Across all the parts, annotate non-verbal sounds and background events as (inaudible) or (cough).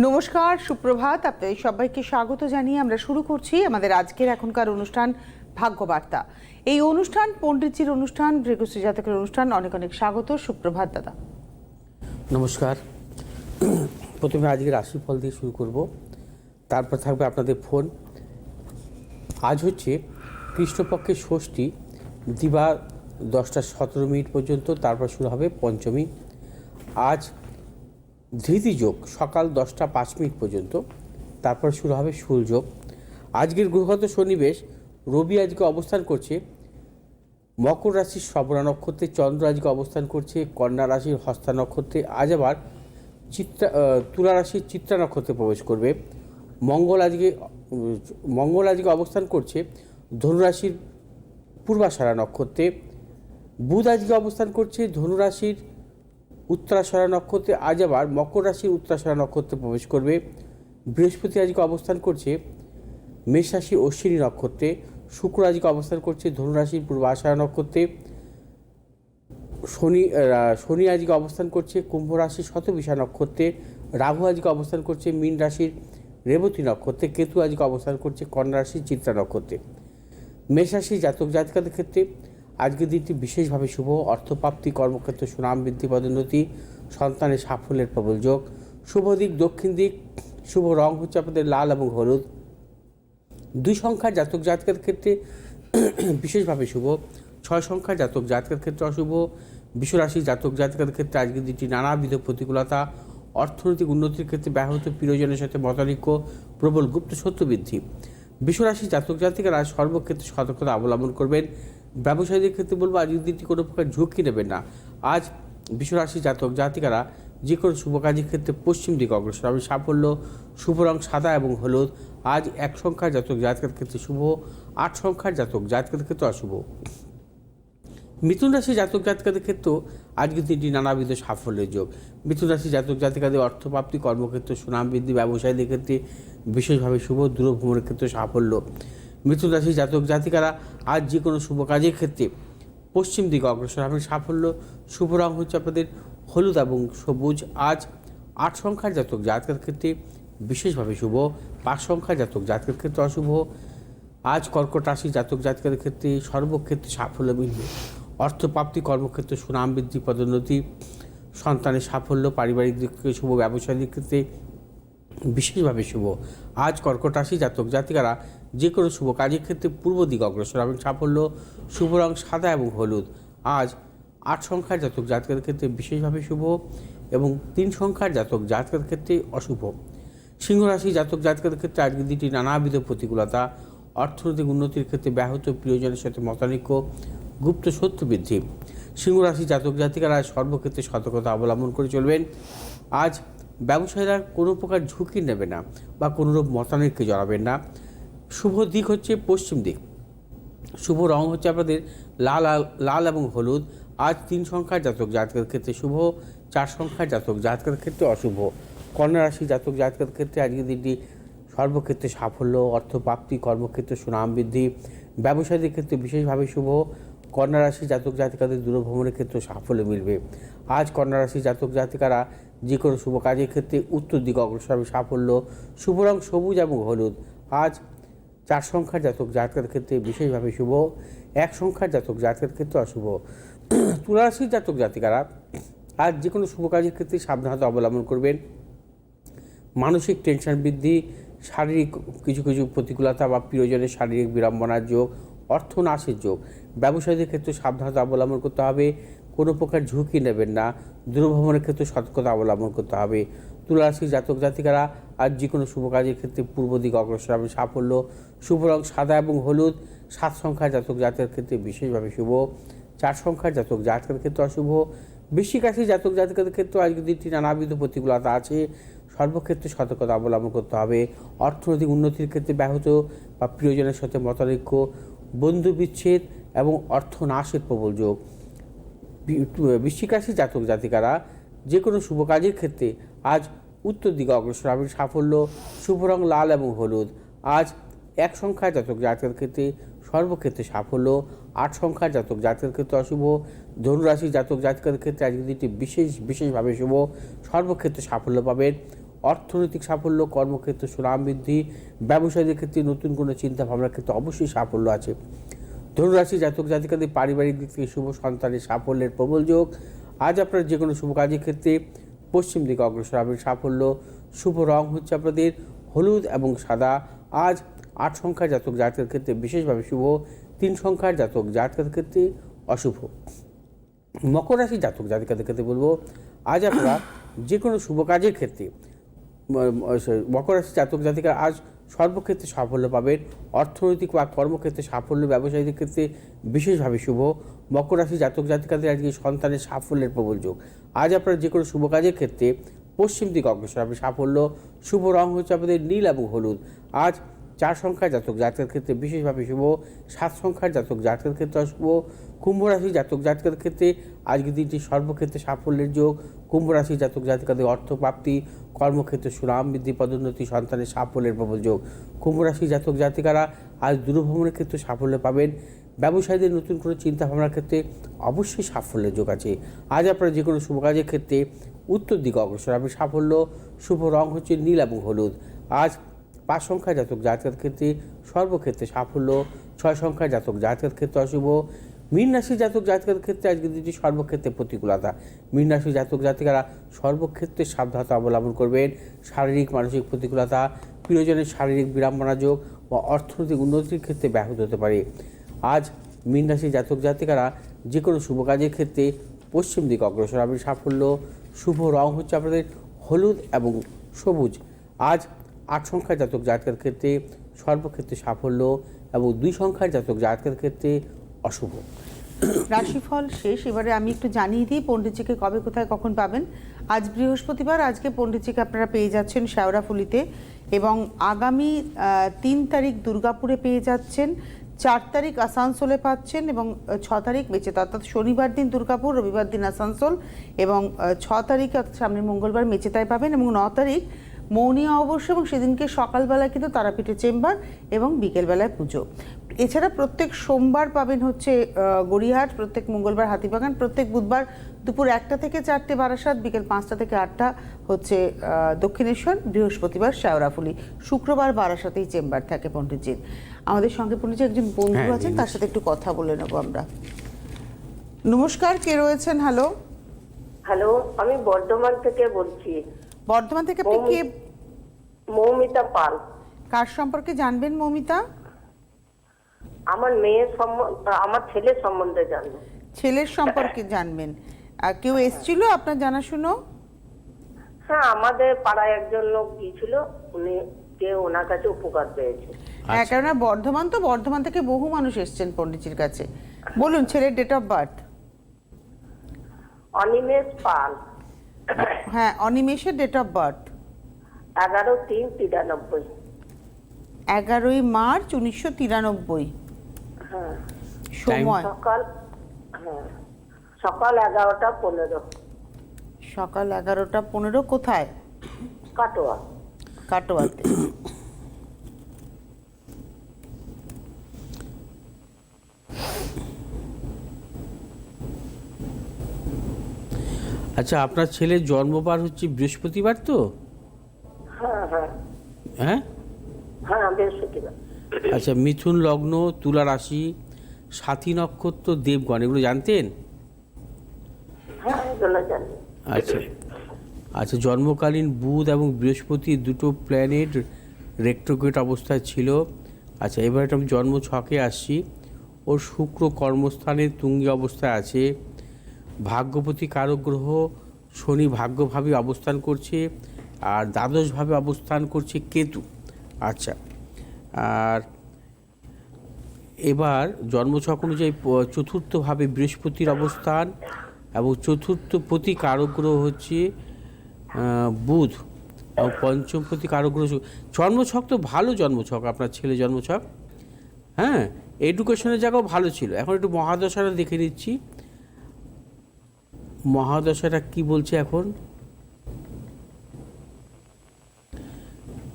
নমস্কার, সুপ্রভাত। আপনাদের সবাইকে স্বাগত জানিয়ে আমরা শুরু করছি আমাদের আজকের এখনকার অনুষ্ঠান, ভাগ্যবার্তা। এই অনুষ্ঠান, পণ্ডিতজির অনুষ্ঠান ভৃগুশ্রী জাতকের অনুষ্ঠান, অনেক অনেক স্বাগত। সুপ্রভাত, দাদা। নমস্কার। প্রথমে আজকে রাশিফল দিয়ে শুরু করব। তারপর থাকবে আপনাদের ফোন। আজ হচ্ছে কৃষ্ণপক্ষের ষষ্ঠী, দিবা দশটা সতেরো মিনিট পর্যন্ত, তারপর শুরু হবে পঞ্চমী। আজ যোগ সকাল দশটা পাঁচ মিনিট পর্যন্ত, তারপর শুরু হবে সূর্যোগ আজকের গ্রহগত সন্নিবেশ রবি আজকে অবস্থান করছে, মকর রাশির শ্রবণা নক্ষত্রে, চন্দ্র আজকে অবস্থান করছে, কন্যা রাশির হস্তা নক্ষত্রে, আজ আবার চিত্রা তুলা রাশির চিত্রা নক্ষত্রে প্রবেশ করবে। মঙ্গল আজকে মঙ্গল আজকে অবস্থান করছে ধনুরাশির পূর্বাষাঢ়া নক্ষত্রে। বুধ আজকে অবস্থান করছে ধনুরাশির উত্তরাষাঢ়া নক্ষত্রে আজ আবার মকর রাশির উত্তরাষাঢ়া নক্ষত্রে প্রবেশ করবে। বৃহস্পতি আজকে অবস্থান করছে মেষ রাশি অশ্বিনী নক্ষত্রে। শুক্র আজকে অবস্থান করছে ধনুরাশির পূর্ব নক্ষত্রে। শনি শনি আজকে অবস্থান করছে কুম্ভ রাশির শতবিশা নক্ষত্রে। রাহু আজকে অবস্থান করছে মীন রাশির রেবতী নক্ষত্রে। কেতু আজকে অবস্থান করছে কন্যা রাশির চিত্রা নক্ষত্রে। মেষ রাশি জাতক জাতিকাদের ক্ষেত্রে আজকের দিনটি বিশেষভাবে শুভ। অর্থপ্রাপ্তি, কর্মক্ষেত্রে, সুনাম বৃদ্ধি, পদোন্নতি, সন্তানের সাফল্যের প্রবল যোগ। শুভ দিক, দক্ষিণ দিক, শুভ রং হচ্ছে আপনাদের লাল এবং হলুদ। দুই সংখ্যার জাতক জাতকের ক্ষেত্রে বিশেষভাবে শুভ। ছয় সংখ্যার জাতক জাতকের ক্ষেত্রে অশুভ। বিশ্বরাশি জাতক জাতকের ক্ষেত্রে আজকের দিনটি নানাবিধ প্রতিকূলতা। অর্থনৈতিক উন্নতির ক্ষেত্রে ব্যাহত প্রিয়জনের সাথে মতানৈক্য, প্রবল গুপ্ত সত্য বৃদ্ধি। বিশ্বরাশি জাতক জাতিকারা সর্বক্ষেত্রে সতর্কতা অবলম্বন করবেন। ব্যবসায়ীদের ক্ষেত্রে বলব আজকের দিনটি কোনো প্রকার ঝুঁকি নেবেন না, আজ বিশ্বরাশি জাতক, জাতিকারা যে কোনো শুভ কাজের ক্ষেত্রে পশ্চিম দিকে অগ্রসর হবে। সাফল্য, শুভ রং সাদা এবং হলুদ, আজ এক সংখ্যার জাতক, জাতকের ক্ষেত্রে শুভ, আট সংখ্যার জাতক, জাতকের ক্ষেত্রে অশুভ। মিথুন রাশি জাতক, জাতিকাদের ক্ষেত্রেও আজকের দিনটি নানাবিধ সাফল্যের যোগ। মিথুন রাশি জাতক, জাতিকাদের অর্থপ্রাপ্তি, কর্মক্ষেত্র সুনাম বৃদ্ধি, ব্যবসায়ীদের ক্ষেত্রে বিশেষভাবে শুভ, দূরভ্রমণের ক্ষেত্রে সাফল্য। মিথুন জাতক জাতিকারা আজ যে কোনো শুভ কাজের ক্ষেত্রে পশ্চিম দিকে অগ্রসর হবেন সাফল্য, শুভ রং হচ্ছে আপনাদের হলুদ এবং সবুজ। আজ আট সংখ্যার জাতক জাতকের ক্ষেত্রে বিশেষভাবে শুভ। পাঁচ সংখ্যার জাতক জাতকের ক্ষেত্রে অশুভ। আজ কর্কট রাশি জাতক জাতকের ক্ষেত্রে সর্বক্ষেত্রে সাফল্য মিলবে অর্থপ্রাপ্তি, কর্মক্ষেত্রে সুনাম বৃদ্ধি, পদোন্নতি। সন্তানের সাফল্য, পারিবারিক দিক থেকে শুভ, ব্যবসায়িক ক্ষেত্রে বিশেষভাবে শুভ। আজ কর্কট রাশি জাতক জাতিকারা যে কোনো শুভ কাজের ক্ষেত্রে পূর্ব দিক অগ্রসর হবেন সাফল্য, শুভ রং সাদা এবং হলুদ। আজ আট সংখ্যার জাতক জাতকের ক্ষেত্রে বিশেষভাবে শুভ এবং তিন সংখ্যার জাতক জাতকের ক্ষেত্রে অশুভ। সিংহ রাশি জাতক জাতকের ক্ষেত্রে আজকের দিনটি নানাবিধ প্রতিকূলতা, অর্থনৈতিক উন্নতির ক্ষেত্রে ব্যাহত প্রিয়জনের সাথে মতানৈক্য, গুপ্ত সত্য বৃদ্ধি। সিংহ রাশি জাতক জাতিকারা সর্বক্ষেত্রে সতর্কতা অবলম্বন করে চলবেন। আজ ব্যবসায়ীরা কোনো প্রকার ঝুঁকি নেবে না বা কোনোরূপ মতানৈক্যে জড়াবেন না। শুভ দিক হচ্ছে পশ্চিম দিক। শুভ রং হচ্ছে আপনাদের লাল লাল এবং হলুদ। আজ তিন সংখ্যার জাতক জাতকের ক্ষেত্রে শুভ, চার সংখ্যার জাতক জাতকের ক্ষেত্রে অশুভ। কন্যা রাশি জাতক জাতকের ক্ষেত্রে আজকের দিনটি সর্বক্ষেত্রে সাফল্য, অর্থপ্রাপ্তি, কর্মক্ষেত্রে সুনাম বৃদ্ধি। ব্যবসায়ীদের ক্ষেত্রে বিশেষভাবে শুভ। কন্যা রাশি জাতক জাতিকাদের দূরভ্রমণের ক্ষেত্রে সাফল্য মিলবে। আজ কন্যা রাশি জাতক জাতিকারা যে কোনো শুভ কাজের ক্ষেত্রে উত্তর দিকে অগ্রসর হবে সাফল্য, শুভ রং সবুজ এবং হলুদ। আজ চার সংখ্যার জাতক জাতকের ক্ষেত্রে বিশেষভাবে শুভ, এক সংখ্যার জাতক জাতকের ক্ষেত্রে অশুভ। তুলারাশির জাতক জাতিকারা, আজ যে কোনো শুভ কাজের ক্ষেত্রে সাবধানতা অবলম্বন করবেন। মানসিক টেনশন বৃদ্ধি, শারীরিক কিছু কিছু প্রতিকূলতা বা প্রিয়জনের শারীরিক বিড়ম্বনার যোগ অর্থ নাশের যোগ। ব্যবসায়ীদের ক্ষেত্রে সাবধানতা অবলম্বন করতে হবে। কোনো প্রকার ঝুঁকি নেবেন না। দূরভ্রমণের ক্ষেত্রে সতর্কতা অবলম্বন করতে হবে। তুলারাশির জাতক জাতিকারা আজ যে কোনো শুভ কাজের ক্ষেত্রে পূর্ব দিকে অগ্রসর হবে সাফল্য। শুভ রং সাদা এবং হলুদ। সাত সংখ্যার জাতক জাতকের ক্ষেত্রে বিশেষভাবে শুভ। চার সংখ্যার জাতক জাতকের ক্ষেত্রে অশুভ। বৃশ্চিক রাশি জাতক জাতিকাদের ক্ষেত্রে আজকের দিনটি নানাবিধ প্রতিকূলতা আছে। সর্বক্ষেত্রে সতর্কতা অবলম্বন করতে হবে। অর্থনৈতিক উন্নতির ক্ষেত্রে ব্যাহত বা প্রিয়জনের সাথে মতানৈক্য বন্ধু বিচ্ছেদ এবং অর্থনাশের প্রবল যোগ। বৃশ্চিক রাশি জাতক জাতিকারা যে কোনো শুভ কাজের ক্ষেত্রে আজ উত্তর দিকে অগ্রসর হবে। সাফল্য, শুভ রং লাল এবং হলুদ। আজ এক সংখ্যা জাতক জাতকের ক্ষেত্রে সর্বক্ষেত্রে সাফল্য, আট সংখ্যা জাতক জাতকের ক্ষেত্রে অশুভ। ধনুরাশি জাতক জাতকের ক্ষেত্রে আজকের দিনটি বিশেষ, বিশেষভাবে শুভ। সর্বক্ষেত্রে সাফল্য পাবেন। অর্থনৈতিক সাফল্য, কর্মক্ষেত্রে সুনাম বৃদ্ধি। ব্যবসায়ীদের ক্ষেত্রে নতুন কোনো চিন্তা ভাবনার ক্ষেত্রে অবশ্যই সাফল্য আছে। ধনুরাশি জাতক জাতিকাদের পারিবারিক দিক থেকে শুভ সন্তানের সাফল্যের প্রবল যোগ। আজ আপনার যে কোনো শুভ কাজের ক্ষেত্রে পশ্চিম দিকে অগ্রসর হবেন সাফল্য। শুভ রং হচ্ছে আপনাদের হলুদ এবং সাদা। আজ আট সংখ্যার জাতক জাতকের ক্ষেত্রে বিশেষভাবে শুভ, তিন সংখ্যার জাতক জাতকের ক্ষেত্রে অশুভ। মকর রাশি জাতক জাতিকাদের ক্ষেত্রে বলব, আজ আপনারা যে কোনো শুভ কাজের ক্ষেত্রে মকর রাশি জাতক জাতিকা আজ সর্বক্ষেত্রে সাফল্য পাবেন। অর্থনৈতিক বা কর্মক্ষেত্রে সাফল্য ব্যবসায়ীদের ক্ষেত্রে বিশেষভাবে শুভ। মকর রাশি জাতক জাতিকাদের আজকে সন্তানের সাফল্যের প্রবল যোগ। আজ আপনারা যে কোনো শুভ কাজের ক্ষেত্রে পশ্চিম দিকে অগ্রসর হবে সাফল্য। শুভ রং হচ্ছে আপনাদের নীল এবং হলুদ। আজ চার সংখ্যার জাতক জাতকের ক্ষেত্রে বিশেষভাবে শুভ, সাত সংখ্যার জাতক জাতকের ক্ষেত্রে অশুভ কুম্ভ রাশি জাতক জাতকের ক্ষেত্রে আজকের দিনটি সর্বক্ষেত্রে সাফল্যের যোগ। কুম্ভ রাশি জাতক জাতিকাদের অর্থপ্রাপ্তি কর্মক্ষেত্রে সুনাম বৃদ্ধি, পদোন্নতি, সন্তানের সাফল্যের প্রবল যোগ। কুম্ভ রাশি জাতক জাতিকারা আজ দূরভ্রমণের ক্ষেত্রে সাফল্য পাবেন। ব্যবসায়ীদের নতুন কোনো চিন্তা ভাবনার ক্ষেত্রে অবশ্যই সাফল্যের যোগ আছে। আজ আপনারা যে কোনো শুভ কাজের ক্ষেত্রে উত্তর দিকে অগ্রসর হবে সাফল্য, শুভ রং হচ্ছে নীল এবং হলুদ। আজ পাঁচ সংখ্যা জাতক জাতকের ক্ষেত্রে সর্বক্ষেত্রে সাফল্য, ছয় সংখ্যা জাতক জাতকের ক্ষেত্রে অশুভ। মীন রাশি জাতক জাতকের ক্ষেত্রে আজকে দিনটি সর্বক্ষেত্রে প্রতিকূলতা। মীন রাশি জাতক জাতিকারা সর্বক্ষেত্রে সাবধানতা অবলম্বন করবেন। শারীরিক, মানসিক প্রতিকূলতা, প্রিয়জনের শারীরিক বিড়ম্বনা যোগ বা অর্থনৈতিক উন্নতির ক্ষেত্রে ব্যাহত হতে পারে। আজ মীন রাশি জাতক জাতিকারা যে কোনো শুভ কাজের ক্ষেত্রে পশ্চিম দিকে অগ্রসর হবে সাফল্য, শুভ রং হচ্ছে আপনাদের হলুদ এবং সবুজ। আজ আট সংখ্যার জাতক জাতকের ক্ষেত্রে সর্বক্ষেত্রে সাফল্য এবং দুই সংখ্যার জাতক জাতকের ক্ষেত্রে অশুভ। রাশিফল শেষ। এবারে আমি একটু জানিয়ে দিই, পণ্ডিতজিকে কবে কোথায় কখন পাবেন। আজ বৃহস্পতিবার, আজকে পণ্ডিতজিকে আপনারা পেয়ে যাচ্ছেন শেওড়াফুলিতে এবং আগামী তিন তারিখ দুর্গাপুরে পেয়ে যাচ্ছেন, চার তারিখ আসানসোলে পাচ্ছেন এবং ছ তারিখ বেঁচে অর্থাৎ শনিবার দিন দুর্গাপুর, রবিবার দিন আসানসোল এবং ছ তারিখ সামনের মঙ্গলবার মেচেতায় পাবেন এবং ন তারিখ মৌনিয়া অবশ্য এবং সেদিনকে সকালবেলা কিন্তু তারাপীঠে চেম্বার এবং বিকেলবেলায় পুজো। এছাড়া প্রত্যেক সোমবার পাবেন হচ্ছে আহ, গড়িয়াহাট প্রত্যেক মঙ্গলবার হাতিবাগান প্রত্যেক বুধবার দুপুর একটা থেকে চারটে বারাসাত বিকেল পাঁচটা থেকে আটটা হচ্ছে আহ, দক্ষিণেশ্বর বৃহস্পতিবার শেওড়াফুলি শুক্রবার বারাসাতেই চেম্বার থাকে পণ্ডিতজির। আমাদের সঙ্গে পণ্ডিতজি একজন বন্ধু হ্যাঁ, আছেন তার সাথে একটু কথা বলে নেব আমরা। নমস্কার কে রয়েছেন? হ্যালো। হ্যালো আমি বর্ধমান থেকে বলছি। বর্ধমান থেকে আপনি কে? মৌমিতা পাল। কার সম্পর্কে জানবেন মৌমিতা? আমার মেয়ের সম্বন্ধে আমার ছেলের সম্বন্ধে জানব। ছেলের সম্পর্কে জানবেন। আর কেউ এসছিল আপনার জানাশুনো? হ্যাঁ আমাদের পাড়ায় একজন লোক গিয়েছিল উনি যে ওনার কাছে উপকার পেয়েছে। হ্যাঁ কেননা বর্ধমান তো বর্ধমান থেকে বহু মানুষ এসছেন পণ্ডিতজির কাছে। বলুন ছেলের date of birth Animesh Pal. হ্যাঁ অনিমেষের ডেট অফ বার্থ এগারো তিন তিরানব্বই। এগারোই মার্চ উনিশশো তিরানব্বই। হ্যাঁ। সময়। সকাল হ্যাঁ। সকাল এগারোটা পনেরো। সকাল এগারোটা পনেরো কোথায়? কাটোয়া। কাটোয়াতে। আচ্ছা আপনার ছেলের জন্মবার হচ্ছে বৃহস্পতিবার তো? হ্যাঁ হ্যাঁ। হ্যাঁ? হ্যাঁ আচ্ছা মিথুন লগ্ন তুলা রাশি সাথী নক্ষত্র দেবগণ এগুলো জানতেন? হ্যাঁ আচ্ছা আচ্ছা জন্মকালীন বুধ এবং বৃহস্পতি দুটো প্ল্যানেট রেক্টোগেট অবস্থায় ছিল। আচ্ছা এবার একটা আমি জন্ম ছকে আসছি। ওর শুক্র কর্মস্থানে তুঙ্গি অবস্থায় আছে। ভাগ্যপতি কারক গ্রহ শনি ভাগ্যভাবে অবস্থান করছে আর দ্বাদশভাবে অবস্থান করছে কেতু। আচ্ছা আর এবার জন্মছক অনুযায়ী চতুর্থভাবে বৃহস্পতির অবস্থান এবং চতুর্থ প্রতি কারগ্রহ হচ্ছে বুধ এবং পঞ্চম প্রতি কারগ্রহ জন্মছক তো ভালো জন্মছক, আপনার ছেলে জন্মছক। হ্যাঁ এডুকেশনের জায়গাও ভালো ছিল। এখন একটু মহাদশাটা দেখে নিচ্ছি। মহাদশাটা কি বলছে এখন?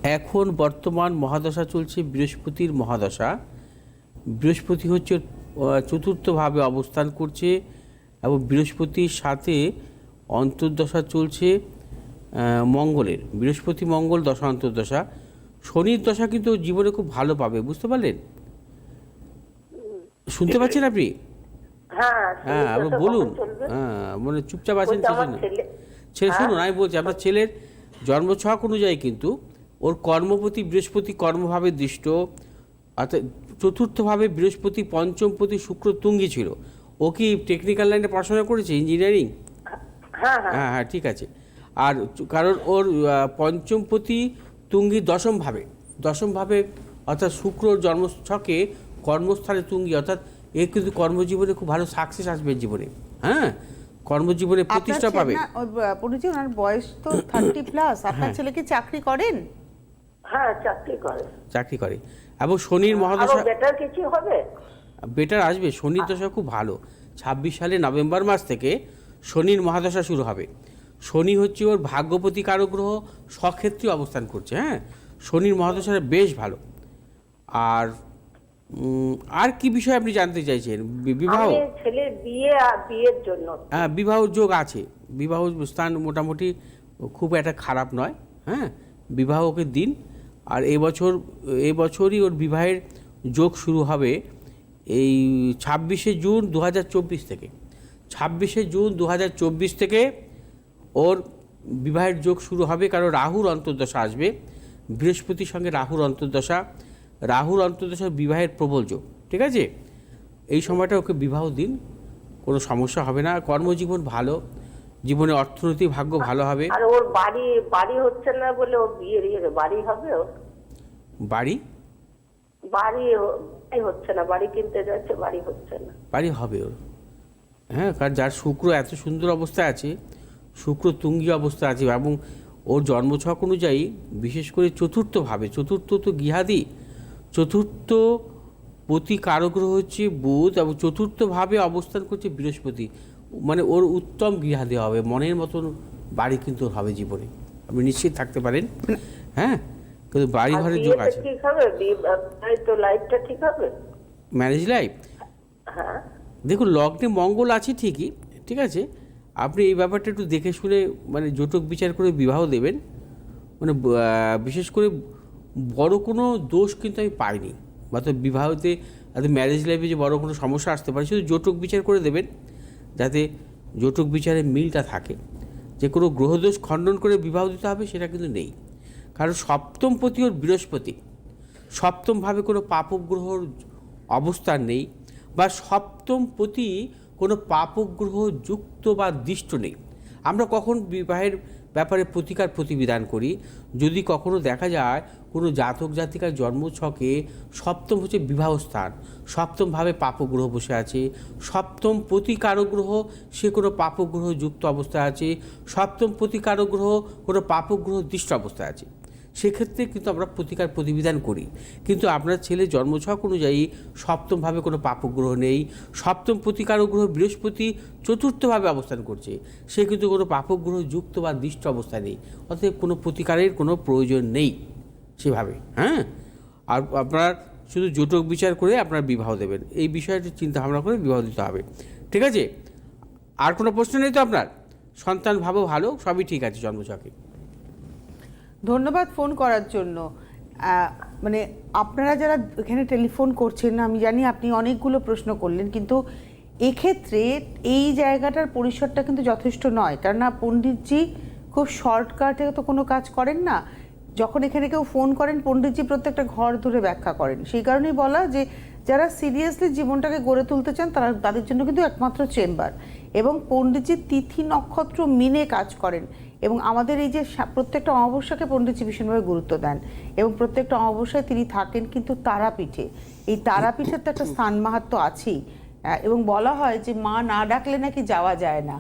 এখন বর্তমান মহাদশা চলছে বৃহস্পতির মহাদশা। বৃহস্পতি হচ্ছে চতুর্থভাবে অবস্থান করছে এবং বৃহস্পতির সাথে অন্তর্দশা চলছে মঙ্গলের। বৃহস্পতি মঙ্গল দশা অন্তর্দশা। শনির দশা কিন্তু জীবনে খুব ভালো পাবে বুঝতে পারলেন? শুনতে পাচ্ছেন আপনি? হ্যাঁ হ্যাঁ বলুন। হ্যাঁ মানে চুপচাপ আছেন ছেলে ছেলে শুনুন আমি বলছি আপনার ছেলের জন্মছক অনুযায়ী কিন্তু ওর কর্মপতি বৃহস্পতি কর্মভাবে দৃষ্ট অর্থাৎ চতুর্থভাবে বৃহস্পতি পঞ্চমপতি শুক্র তুঙ্গি ছিল। ও কি টেকনিক্যাল লাইনে পড়াশোনা করেছে ইঞ্জিনিয়ারিং হ্যাঁ হ্যাঁ। হ্যাঁ হ্যাঁ ঠিক আছে। আর কারণ ওর পঞ্চমপতি তুঙ্গি দশমভাবে দশমভাবে অর্থাৎ শুক্র জন্মছকে কর্মস্থলে তুঙ্গি অর্থাৎ এ কিন্তু কর্মজীবনে খুব ভালো সাকসেস আসবে জীবনে। হ্যাঁ কর্মজীবনে প্রতিষ্ঠা পাবে। ওনার বয়স তো থার্টি প্লাস আপনার ছেলে কি চাকরি করেন? হ্যাঁ চাকরি করে। চাকরি করে। এবং শনির মহাদশা বেটার কিছু হবে? বেটার আসবে। শনির দশা খুব ভালো। ছাব্বিশ সালে নভেম্বর মাস থেকে শনির মহাদশা শুরু হবে। শনি হচ্ছে ওর ভাগ্যপতি কারক গ্রহ স্বক্ষেত্রে অবস্থান করছে হ্যাঁ? শনির মহাদশাটা বেশ ভালো। আর আর কি বিষয় আপনি জানতে চাইছেন? বিবাহ ছেলের বিয়ে বিয়ের জন্য। হ্যাঁ বিবাহ যোগ আছে। বিবাহ স্থান মোটামুটি খুব একটা খারাপ নয় হ্যাঁ? বিবাহ ওকে দিন। আর এবছর এবছরই ওর বিবাহের যোগ শুরু হবে এই ছাব্বিশে জুন দু হাজার চব্বিশ থেকে। ছাব্বিশে জুন দু হাজার চব্বিশ থেকে ওর বিবাহের যোগ শুরু হবে কারণ রাহুর অন্তর্দশা আসবে। বৃহস্পতির সঙ্গে রাহুর অন্তর্দশা। রাহুর অন্তর্দশা বিবাহের প্রবল যোগ, ঠিক আছে? এই সময়টা ওকে বিবাহ দিন, কোনো সমস্যা হবে না। কর্মজীবন ভালো। জীবনে অর্থনৈতিক ভাগ্য ভালো হবে। আর ওর বাড়ি বাড়ি হচ্ছে না বলে ও বিয়ে দিয়ে বাড়ি হবে ওর? বাড়ি? বাড়ি হচ্ছে না। বাড়ি কিনতে যাচ্ছে বাড়ি হচ্ছে না। বাড়ি হবে ওর। হ্যাঁ কারণ যার শুক্র এত সুন্দর অবস্থায় আছে শুক্র তুঙ্গি অবস্থায় আছে এবং ওর জন্মছক অনুযায়ী বিশেষ করে চতুর্থভাবে চতুর্থ তো গৃহাদি চতুর্থ প্রতি কারগ্রহ হচ্ছে বুধ এবং চতুর্থভাবে অবস্থান করছে বৃহস্পতি। মানে ওর উত্তম গৃহাদি হবে মনের মতন বাড়ি কিন্তু হবে জীবনে। আপনি নিশ্চিত থাকতে পারেন হ্যাঁ? কিন্তু বাড়ি ঘরের যোগ আছে। ঠিক হবে? বিয়ে- বিয়ে তো লাইফটা ঠিক হবে? ম্যারেজ লাইফ হ্যাঁ। দেখুন লগ্নে মঙ্গল আছে ঠিকই ঠিক আছে? আপনি এই ব্যাপারটা একটু দেখে শুনে মানে জটক বিচার করে বিবাহ দেবেন। মানে বিশেষ করে বড় কোনো দোষ কিন্তু আমি পাইনি। বা তো বিবাহতে ম্যারেজ লাইফে যে বড় কোনো সমস্যা আসতে পারে শুধু জটক বিচার করে দেবেন। যাতে জটক বিচারে মিলটা থাকে। যে কোনো গ্রহদোষ খণ্ডন করে বিবাহ দিতে হবে সেটা কিন্তু নেই। কারণ সপ্তম প্রতি ওর বৃহস্পতি। সপ্তমভাবে কোনো পাপগ্রহর অবস্থান নেই বা সপ্তম প্রতি কোনো পাপগ্রহ যুক্ত বা দৃষ্ট নেই। আমরা কখন বিবাহের ব্যাপারে প্রতিকার প্রতিবিধান করি। যদি কখনো দেখা যায় কোনো জাতক জাতিকার জন্মছকে সপ্তম হচ্ছে বিবাহস্থান সপ্তমভাবে পাপগ্রহ বসে আছে, সপ্তম প্রতিকারক গ্রহ সে কোনো পাপগ্রহ যুক্ত অবস্থায় আছে, সপ্তম প্রতিকারক গ্রহ কোনো পাপগ্রহ দৃষ্ট অবস্থায় আছে। সেক্ষেত্রে কিন্তু আমরা প্রতিকার প্রতিবিধান করি। কিন্তু আপনার ছেলে জন্মছক অনুযায়ী সপ্তমভাবে কোনো পাপগ্রহ নেই, সপ্তম প্রতিকার গ্রহ বৃহস্পতি চতুর্থভাবে অবস্থান করছে, সে কিন্তু কোনো পাপগ্রহ যুক্ত বা দৃষ্ট অবস্থা নেই, অতএব কোনো প্রতিকারের কোনো প্রয়োজন নেই সেভাবে হ্যাঁ? আর আপনার শুধু জোটক বিচার করে আপনার বিবাহ দেবেন, এই বিষয়টি চিন্তা ভাবনা করে বিবাহ দিতে হবে। ঠিক আছে? আর কোনো প্রশ্ন নেই তো আপনার? সন্তান ভাবো ভালো, সবই ঠিক আছে জন্মছকে। ধন্যবাদ ফোন করার জন্য। মানে আপনারা যারা এখানে টেলিফোন করছেন, আমি জানি আপনি অনেকগুলো প্রশ্ন করলেন, কিন্তু এক্ষেত্রে এই জায়গাটার পরিসরটা কিন্তু যথেষ্ট নয়। কেননা পণ্ডিতজি খুব শর্টকাটে তো কোনো কাজ করেন না। যখন এখানে কেউ ফোন করেন, পণ্ডিতজি প্রত্যেকটা ঘর ধরে ব্যাখ্যা করেন। সেই কারণেই বলা যে, যারা সিরিয়াসলি জীবনটাকে গড়ে তুলতে চান, তারা, তাদের জন্য কিন্তু একমাত্র চেম্বার। এবং পণ্ডিতজি তিথি নক্ষত্র মিনে কাজ করেন এবং আমাদের এই যে প্রত্যেকটা অমাবস্যাকে পণ্ডিতজি ভীষণভাবে গুরুত্ব দেন এবং প্রত্যেকটা অমাবস্যায় তিনি থাকেন কিন্তু তারাপীঠে। এই তারাপীঠের তো একটা স্থান মাহাত্ম আছেই। এবং বলা হয় যে মা না ডাকলে নাকি যাওয়া যায় না।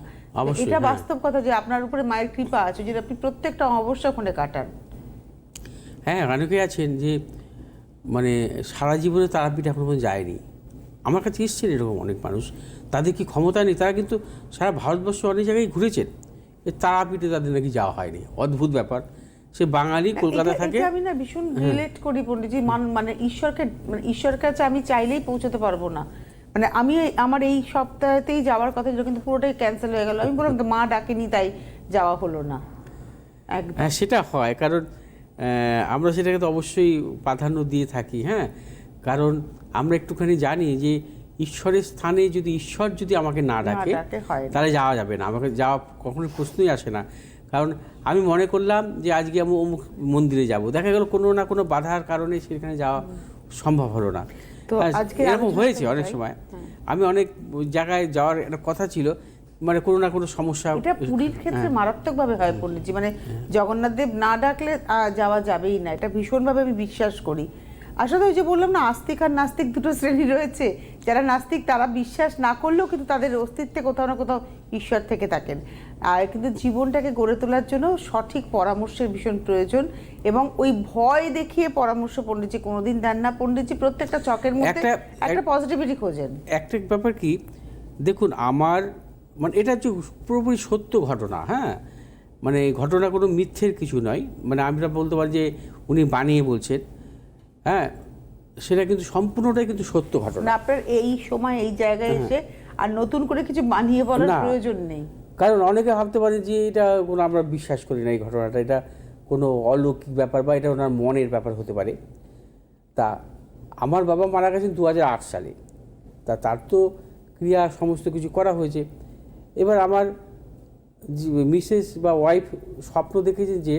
এটা হ্যাঁ। বাস্তব কথা যে আপনার উপরে মায়ের কৃপা আছে যে আপনি প্রত্যেকটা অমাবস্যা ওখানে কাটান। হ্যাঁ অনেকে আছেন যে মানে সারা জীবনে তারাপীঠ এখন যায়নি। আমার কাছে এসছেন এরকম অনেক মানুষ। তাদের কি ক্ষমতা নেই? তারা কিন্তু সারা ভারতবর্ষে অনেক জায়গায় ঘুরেছেন। তারাপীঠে তাদের নাকি যাওয়া হয়নি। অদ্ভুত ব্যাপার। সে বাঙালি কলকাতা থাকে। আমি না ভীষণ রিলেট করি পণ্ডিতজি। মান- মানে ঈশ্বরকে মানে ঈশ্বরের কাছে আমি চাইলেই পৌঁছতে পারব না। মানে আমি আমার এই সপ্তাহতেই যাওয়ার কথা ছিল কিন্তু পুরোটাই ক্যান্সেল হয়ে গেল। আমি বললাম তো মা ডাকেনি তাই যাওয়া হলো না। হ্যাঁ সেটা হয়। কারণ আমরা সেটাকে তো অবশ্যই প্রাধান্য দিয়ে থাকি হ্যাঁ? কারণ আমরা একটুখানি জানি যে ঈশ্বরের স্থানে যদি ঈশ্বর যদি আমাকে না ডাকে হয়। তাহলে যাওয়া যাবে না। আমাকে যাওয়া কখনোই প্রশ্নই আসে না। কারণ আমি মনে করলাম যে আজকে আমি অমুক মন্দিরে যাব। দেখা গেল কোনো না কোনো বাধার কারণে সেখানে যাওয়া সম্ভব হলো না। তো হ্যাঁ, এরকম হয়েছে অনেক সময়। আমি অনেক জায়গায় যাওয়ার একটা কথা ছিল মানে কোনো না কোনো সমস্যা এটা পুরীর ক্ষেত্রে মারাত্মকভাবে হয় পণ্ডিতজি। মানে জগন্নাথ দেব না ডাকলে যাওয়া যাবেই না। এটা ভীষণভাবে আমি বিশ্বাস করি। আসলে ওই যে বললাম না আস্তিক আর নাস্তিক দুটো শ্রেণি রয়েছে। যারা নাস্তিক তারা বিশ্বাস না করলেও কিন্তু তাদের অস্তিত্বে কোথাও না কোথাও ঈশ্বর থেকে থাকেন। আর কিন্তু জীবনটাকে গড়ে তোলার জন্য সঠিক পরামর্শের ভীষণ প্রয়োজন এবং ওই ভয় দেখিয়ে পরামর্শ পণ্ডিতজি কোনোদিন দেন না। পণ্ডিতজি প্রত্যেকটা চকের মধ্যে একটা- একটা পজিটিভিটি খোঁজেন। একটা ব্যাপার কি দেখুন আমার মানে এটা হচ্ছে পুরোপুরি সত্য ঘটনা হ্যাঁ? মানে ঘটনা কোনো মিথ্যের কিছু নয়। মানে আমরা বলতে পারি যে উনি বানিয়ে বলছেন। হ্যাঁ সেটা কিন্তু সম্পূর্ণটাই কিন্তু সত্য ঘটনা। আপনার এই সময় এই জায়গায় এসে আর নতুন করে কিছু বানিয়ে বলার প্রয়োজন নেই। কারণ অনেকে ভাবতে পারে যে এটা কোনো আমরা বিশ্বাস করি না এই ঘটনাটা এটা কোনো অলৌকিক ব্যাপার বা এটা ওনার মনের ব্যাপার হতে পারে। তা আমার বাবা মারা গেছেন দু হাজার আট সালে। তা তার তো ক্রিয়া সমস্ত কিছু করা হয়েছে। এবার আমার মিসেস বা ওয়াইফ স্বপ্ন দেখেছে যে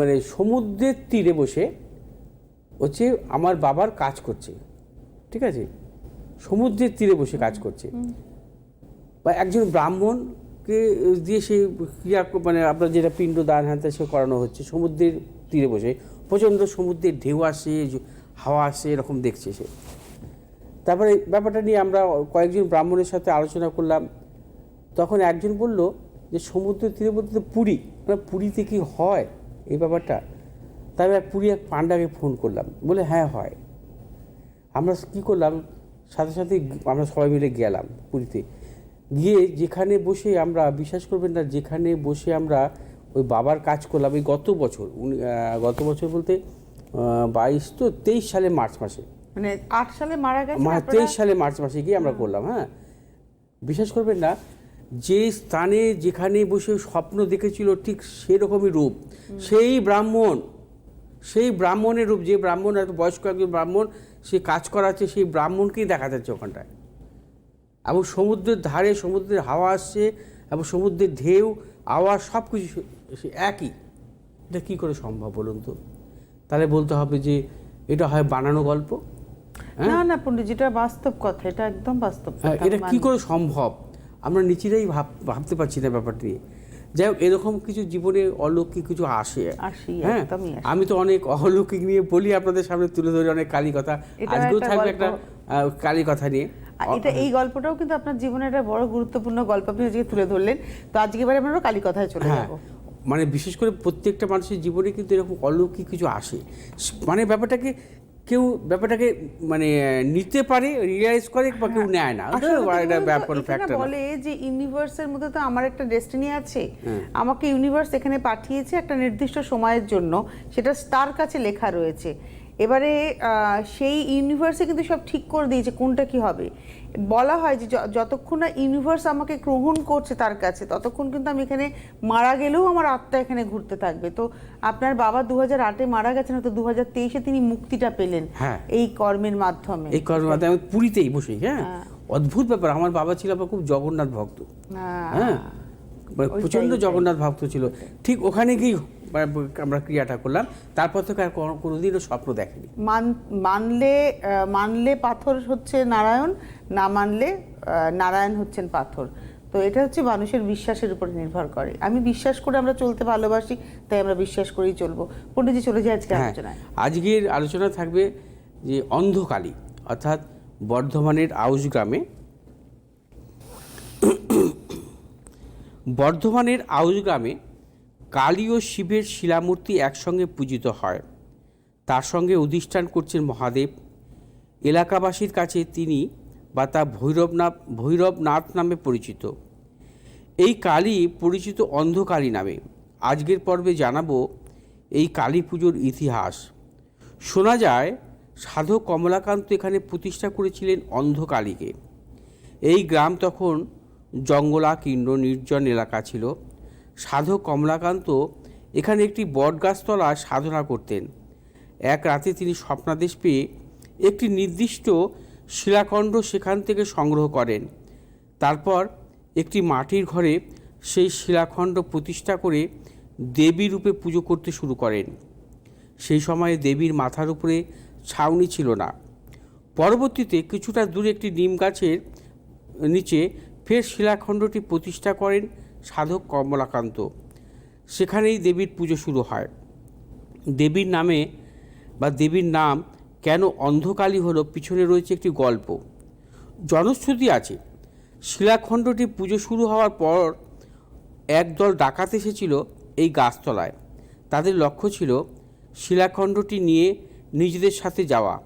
মানে সমুদ্রের তীরে বসে হচ্ছে আমার বাবার কাজ করছে ঠিক আছে? সমুদ্রের তীরে বসে কাজ করছে। বা একজন ব্রাহ্মণকে দিয়ে সে ক্রিয়া মানে আপনার যেটা পিণ্ড দান হ্যান সে করানো হচ্ছে সমুদ্রের তীরে বসে। প্রচণ্ড সমুদ্রের ঢেউ আসে হাওয়া আসে এরকম দেখছে সে। তারপরে ব্যাপারটা নিয়ে আমরা কয়েকজন ব্রাহ্মণের সাথে আলোচনা করলাম। তখন একজন বলল যে সমুদ্রের তীরে বলতে তো পুরী মানে পুরীতে কি হয় এই ব্যাপারটা? তারপরে এক পুরী এক পান্ডাকে ফোন করলাম। বলে হ্যাঁ হয়। আমরা কী করলাম? সাথে সাথে আমরা সবাই মিলে গেলাম পুরীতে। গিয়ে যেখানে বসে আমরা বিশ্বাস করবেন না যেখানে বসে আমরা ওই বাবার কাজ করলাম এই গত বছর উনি গত বছর বলতে বাইশ তো তেইশ সালে মার্চ মাসে। মানে আট সালে মারা গেছে তেইশ সালে মার্চ মাসে গিয়ে আমরা করলাম হ্যাঁ। বিশ্বাস করবেন না যে স্থানে যেখানে বসে স্বপ্ন দেখেছিল ঠিক সেরকমই রূপ। সেই ব্রাহ্মণ সেই ব্রাহ্মণের রূপ যে ব্রাহ্মণ এত বয়স্ক একজন ব্রাহ্মণ সে কাজ করাচ্ছে সেই ব্রাহ্মণকেই দেখা যাচ্ছে ওখানটায়। এবং সমুদ্রের ধারে সমুদ্রের হাওয়া আসছে এবং সমুদ্রের ঢেউ আওয়াজ সব কিছু একই। এটা কী করে সম্ভব বলুন তো? তাহলে বলতে হবে যে এটা হয় বানানো গল্প হ্যাঁ? না না পণ্ডিত এটা বাস্তব কথা এটা একদম বাস্তব হ্যাঁ, এটা কি করে সম্ভব? আমরা নিজেরাই ভাব ভাবতে পারছি না ব্যাপারটি। নিয়ে যাই হোক এরকম কিছু জীবনে অলৌকিক কিছু আসে। হ্যাঁ? আমি তো অনেক অলৌকিক নিয়ে বলি আপনাদের সামনে তুলে ধরি অনেক কালী কথা। আজকেও থাকবে একটা কালী কথা নিয়ে। এটা এই গল্পটাও কিন্তু আপনার জীবনে একটা বড় গুরুত্বপূর্ণ গল্প। আপনি আজকে তুলে ধরলেন। তো আজকে এবারে আমরা কালী কথায় চলে হ্যাঁ। যাব। মানে বিশেষ করে প্রত্যেকটা মানুষের জীবনে কিন্তু এরকম অলৌকিক কিছু আসে। মানে ব্যাপারটাকে কেউ ব্যাপারটাকে মানে নিতে পারে রিয়ালাইজ করে বা কেউ নেয় না। এটা ব্যাপার ফ্যাক্টর বলে যে ইউনিভার্সের মধ্যে তো আমার একটা ডেস্টিনি আছে। হ্যাঁ। আমাকে ইউনিভার্স এখানে পাঠিয়েছে একটা নির্দিষ্ট সময়ের জন্য সেটা তার কাছে লেখা রয়েছে। এবারে সেই ইউনিভার্সে কিন্তু সব ঠিক করে দিয়েছে কোনটা কি হবে? বলা হয় যে যতক্ষণ না ইউনিভার্স আমাকে গ্রহণ করছে তার কাছে ততক্ষণ কিন্তু আমি এখানে মারা গেলেও আমার আত্মা এখানে ঘুরতে থাকবে। তো আপনার বাবা দু হাজার আটে মারা গেছেন তো দু হাজার তেইশে তিনি মুক্তিটা পেলেন হ্যাঁ। এই কর্মের মাধ্যমে। এই কর্মের মাধ্যমে আমি পুরীতেই বসে হ্যাঁ? অদ্ভুত ব্যাপার আমার বাবা ছিল আবার খুব জগন্নাথ ভক্ত হ্যাঁ। হ্যাঁ? মানে প্রচণ্ড জগন্নাথ ভক্ত ছিল। ঠিক ওখানে গিয়ে আমরা ক্রিয়াটা করলাম। তারপর থেকে আর কোনোদিনও স্বপ্ন দেখেনি। মান- মানলে মানলে পাথর হচ্ছে নারায়ণ না মানলে নারায়ণ হচ্ছেন পাথর। তো এটা হচ্ছে মানুষের বিশ্বাসের উপর নির্ভর করে। আমি বিশ্বাস করে আমরা চলতে ভালোবাসি তাই আমরা বিশ্বাস করেই চলবো। পণ্ডিতজি চলে যায় আজকে হ্যাঁ। আলোচনায়। আজকের আলোচনা থাকবে যে অন্ধকালী অর্থাৎ বর্ধমানের আউশ গ্রামে। বর্ধমানের আউশ গ্রামে কালী ও শিবের শিলামূর্তি একসঙ্গে পূজিত হয়। তার সঙ্গে অধিষ্ঠান করছেন মহাদেব। এলাকাবাসীর কাছে তিনি বা তা ভৈরবনাথ ভৈরবনাথ নামে পরিচিত। এই কালী পরিচিত অন্ধকালী নামে। আজকের পর্বে জানাব এই কালী পুজোর ইতিহাস। শোনা যায় সাধু কমলাকান্ত এখানে প্রতিষ্ঠা করেছিলেন অন্ধকালীকে। এই গ্রাম তখন জঙ্গলা জঙ্গলাকীর্ণ নির্জন এলাকা ছিল। সাধক কমলাকান্ত এখানে একটি বটগাছতলা সাধনা করতেন। এক রাতে তিনি স্বপ্নাদেশ পেয়ে একটি নির্দিষ্ট শিলাখণ্ড সেখান থেকে সংগ্রহ করেন। তারপর একটি মাটির ঘরে সেই শিলাখণ্ড প্রতিষ্ঠা করে দেবী রূপে পুজো করতে শুরু করেন। সেই সময়ে দেবীর মাথার উপরে ছাউনি ছিল না। পরবর্তীতে কিছুটা দূরে একটি নিম গাছের নিচে ফের শিলাখণ্ডটি প্রতিষ্ঠা করেন সাধক কমলাকান্ত। সেখানেই দেবীর পুজো শুরু হয়। দেবীর নামে বা দেবীর নাম কেন অন্ধকালী হলো পিছনে রয়েছে একটি গল্প। জনশ্রুতি আছে। শিলাখণ্ডটি পুজো শুরু হওয়ার পর একদল ডাকাত এসেছিল এই গাছতলায়। তাদের লক্ষ্য ছিল শিলাখণ্ডটি নিয়ে নিজেদের সাথে যাওয়া।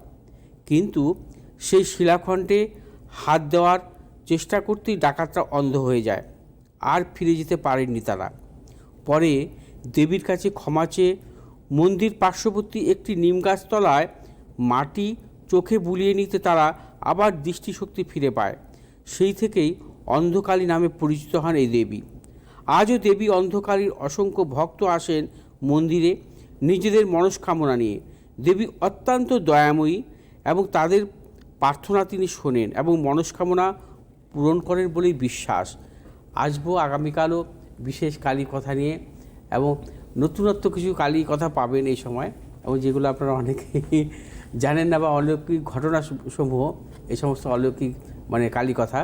কিন্তু সেই শিলাখণ্ডে হাত দেওয়ার চেষ্টা করতেই ডাকাতরা অন্ধ হয়ে যায়। আর ফিরে যেতে পারেননি তারা। পরে দেবীর কাছে ক্ষমা চেয়ে মন্দির পার্শ্ববর্তী একটি নিম গাছতলায় মাটি চোখে বুলিয়ে নিতে তারা আবার দৃষ্টিশক্তি ফিরে পায়। সেই থেকেই অন্ধকালী নামে পরিচিত হন এই দেবী। আজও দেবী অন্ধকারীর অসংখ্য ভক্ত আসেন মন্দিরে নিজেদের মনস্কামনা নিয়ে। দেবী অত্যন্ত দয়াময়ী এবং তাদের প্রার্থনা তিনি শোনেন এবং মনস্কামনা পূরণ করেন বলেই বিশ্বাস। আসব আগামীকালও বিশেষ কালী কথা নিয়ে এবং নতুনত্ব কিছু কালী কথা পাবেন এই সময় এবং যেগুলো আপনারা অনেকেই (laughs) জানেন না বা অলৌকিক ঘটনা সমূহ এই সমস্ত অলৌকিক মানে কালী কথা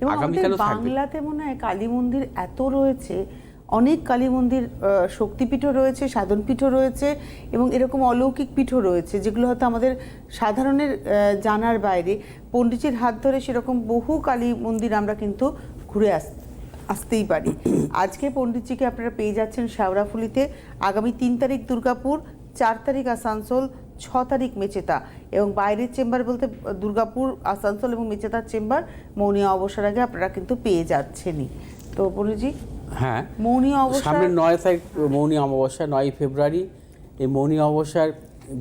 এবং আগামীকালও বাংলাতে মনে হয় কালী মন্দির এত রয়েছে অনেক কালী মন্দির শক্তিপীঠও রয়েছে সাধনপীঠও রয়েছে এবং এরকম অলৌকিক পীঠও রয়েছে যেগুলো হয়তো আমাদের সাধারণের জানার বাইরে। পণ্ডিতের হাত ধরে সেরকম বহু কালী মন্দির আমরা কিন্তু ঘুরে আস আসতেই পারি। আজকে পণ্ডিতজিকে আপনারা পেয়ে যাচ্ছেন শেওড়াফুলিতে আগামী তিন তারিখ দুর্গাপুর চার তারিখ আসানসোল ছ তারিখ মেচেতা এবং বাইরের চেম্বার বলতে দুর্গাপুর আসানসোল এবং মেচেতার চেম্বার মৌনী অবসর আগে আপনারা কিন্তু পেয়ে যাচ্ছেনই। তো পরিজি হ্যাঁ মৌনী অবসর সামনের নয় তারিখ মৌনী অমাবস্যা নয় ফেব্রুয়ারি। এই মৌনী অমাবস্যার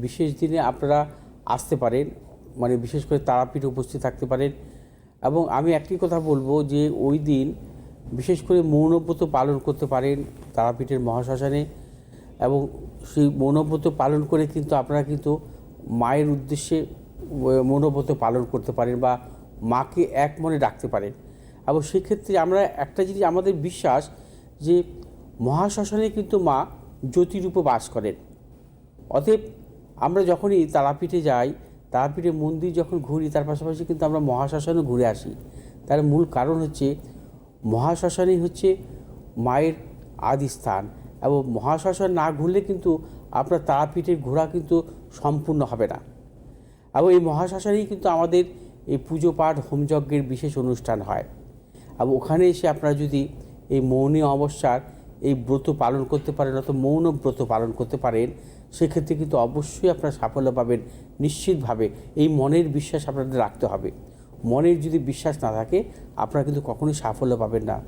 বিশেষ দিনে আপনারা আসতে পারেন মানে বিশেষ করে তারাপীঠে উপস্থিত থাকতে পারেন। এবং আমি একটি কথা বলব যে ওই দিন বিশেষ করে মৌনব্রত পালন করতে পারেন তারাপীঠের মহাশ্মশানে এবং সেই মৌনব্রত পালন করে কিন্তু আপনারা কিন্তু মায়ের উদ্দেশ্যে মৌনব্রত পালন করতে পারেন বা মাকে এক মনে ডাকতে পারেন। এবং সেক্ষেত্রে আমরা একটা জিনিস, আমাদের বিশ্বাস যে মহাশ্মশানে কিন্তু মা জ্যোতিরূপে বাস করেন। অতএব আমরা যখনই তারাপীঠে যাই তারাপীঠে মন্দির যখন ঘুরি, তার পাশাপাশি কিন্তু আমরা মহাশ্মশানও ঘুরে আসি। তার মূল কারণ হচ্ছে মহাশ্মশানই হচ্ছে মায়ের আদি স্থান এবং মহাশ্মশান না ঘুরলে কিন্তু আপনার তারাপীঠের ঘোরা কিন্তু সম্পূর্ণ হবে না। এবং এই মহাশ্মশানেই কিন্তু আমাদের এই পুজো পাঠ, হোমযজ্ঞের বিশেষ অনুষ্ঠান হয়। এবং ওখানে এসে আপনারা যদি এই মৌনী অমাবস্যার এই ব্রত পালন করতে পারেন অথবা মৌন ব্রত পালন করতে পারেন, সেক্ষেত্রে কিন্তু অবশ্যই আপনারা সাফল্য পাবেন। নিশ্চিতভাবে এই মনের বিশ্বাস আপনাদের রাখতে হবে। মনের যদি বিশ্বাস না থাকে, আপনারা কিন্তু কখনোই সাফল্য পাবেন না।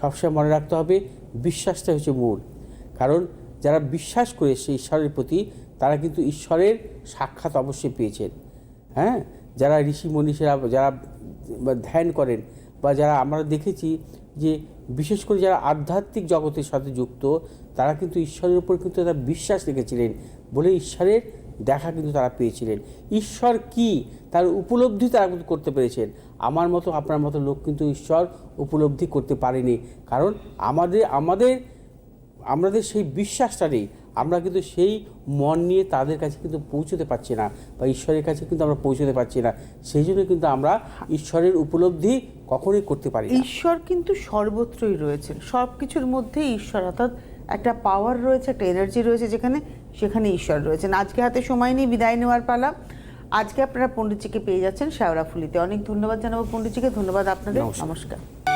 সবসময় মনে রাখতে হবে বিশ্বাসটা হচ্ছে মূল। কারণ যারা বিশ্বাস করে সেই ঈশ্বরের প্রতি, তারা কিন্তু ঈশ্বরের সাক্ষাৎ অবশ্যই পেয়েছেন। হ্যাঁ? যারা ঋষি মনীষীরা যারা ধ্যান করেন বা যারা আমরা দেখেছি যে বিশেষ করে যারা আধ্যাত্মিক জগতের সাথে যুক্ত, তারা কিন্তু ঈশ্বরের উপর কিন্তু তারা বিশ্বাস রেখেছিলেন। বলে ঈশ্বরের দেখা কিন্তু তারা পেয়েছিলেন। ঈশ্বর কি? তার উপলব্ধি তারা কিন্তু করতে পেরেছেন। আমার মতো, আপনার মতো লোক কিন্তু ঈশ্বর উপলব্ধি করতে পারেনি। কারণ আমাদের আমাদের আমাদের সেই বিশ্বাসটা নেই। আমরা কিন্তু সেই মন নিয়ে তাদের কাছে কিন্তু পৌঁছতে পারছি না বা ঈশ্বরের কাছে কিন্তু আমরা পৌঁছতে পারছি না। সেই জন্য কিন্তু আমরা ঈশ্বরের উপলব্ধি কখনোই করতে পারি ঈশ্বর কিন্তু সর্বত্রই রয়েছেন। সব কিছুর মধ্যেই ঈশ্বর, অর্থাৎ একটা পাওয়ার রয়েছে, একটা এনার্জি রয়েছে যেখানে সেখানে ঈশ্বর রয়েছেন। আজকে হাতে সময় নিয়ে বিদায় নেওয়ার পালা। আজকে আপনারা পণ্ডিতজিকে পেয়ে যাচ্ছেন শেওড়াফুলিতে অনেক ধন্যবাদ জানাব পণ্ডিতজিকে। ধন্যবাদ আপনাদের। নমস্কার।